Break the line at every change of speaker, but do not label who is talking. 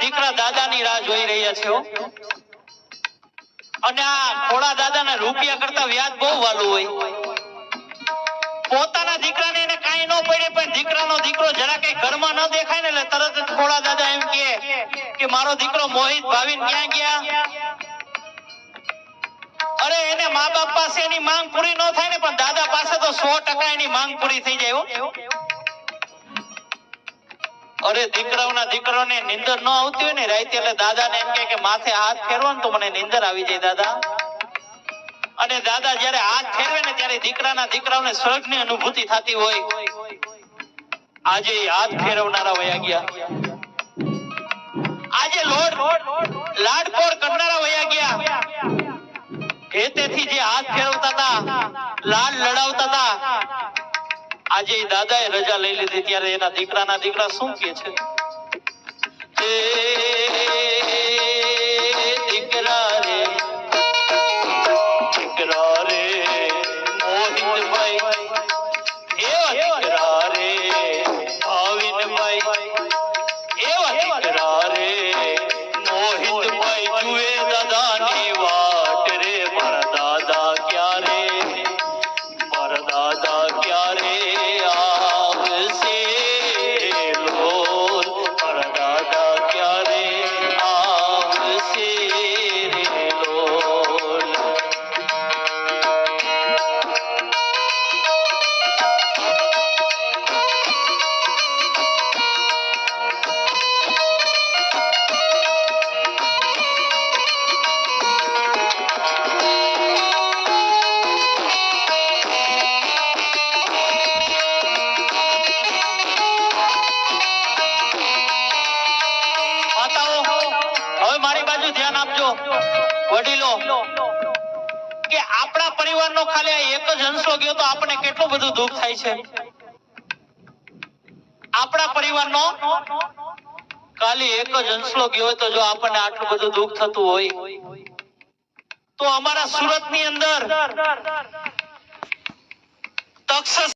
દીકરા દાદાની રાહ જોઈ રહ્યા છે. અને આ ખોડા દાદાના રૂપિયા કરતા વ્યાજ બહુ વાલું હોય. પોતાના દીકરાને એને કાંઈ ન પડે, પણ દીકરાનો દીકરો જરા કઈ ઘરમાં ન દેખાય ને એટલે તરત ખોડા દાદા એમ કહે કે મારો દીકરો મોહિત ભાવિન ક્યાં ગયા? અરે એને મા બાપ પાસે એની માંગ પૂરી ન થાય ને, પણ દાદા પાસે તો સો ટકા એની માંગ પૂરી થઈ જાય. અરે દીકરાઓના દીકરાઓને નિંદર ન આવતી હોય ને રાતે એટલે દાદાને એમ કે માથે હાથ ફેરવો ને તો મને નિંદર આવી જાય દાદા. અને દાદા જયારે હાથ ફેરવે ને ત્યારે દીકરાના દીકરાઓને સ્વર્ગની અનુભૂતિ થતી હોય. આજે હાથ ફેરવનારા વયા ગયા. આજે લોડ લાડકોડ કરનારા વયા ગયા. હેતેથી જે હાથ ફેરવતા હતા, લાલ આજે એ દાદાએ રજા લઈ લીધી ત્યારે એના દીકરાના દીકરા શું કે છે? દીકરા રે દીકરા રે. બાજુ ધ્યાન આપજો. વડીલો, કે આપણા પરિવારનો ખાલી એક જ હંસો ગયો તો આપણને કેટલું બધું દુઃખ થાય છે? આપણા પરિવારનો ખાલી એક જ હંસલો ગયો હોય તો જો આપણને આટલું બધું દુઃખ થતું હોય. તો અમારા સુરતની અંદર તક્ષ